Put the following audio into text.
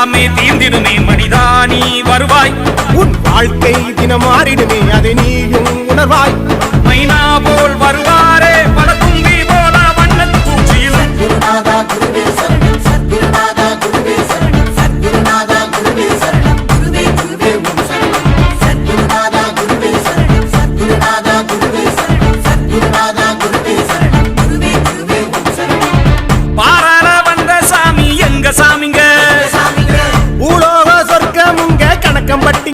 எல்லாமே தீர்ந்திடுமே மனிதா நீ வருவாய். உன் வாழ்க்கை தினம் மாறிடுமே அதை நீயும் உணர்வாய்.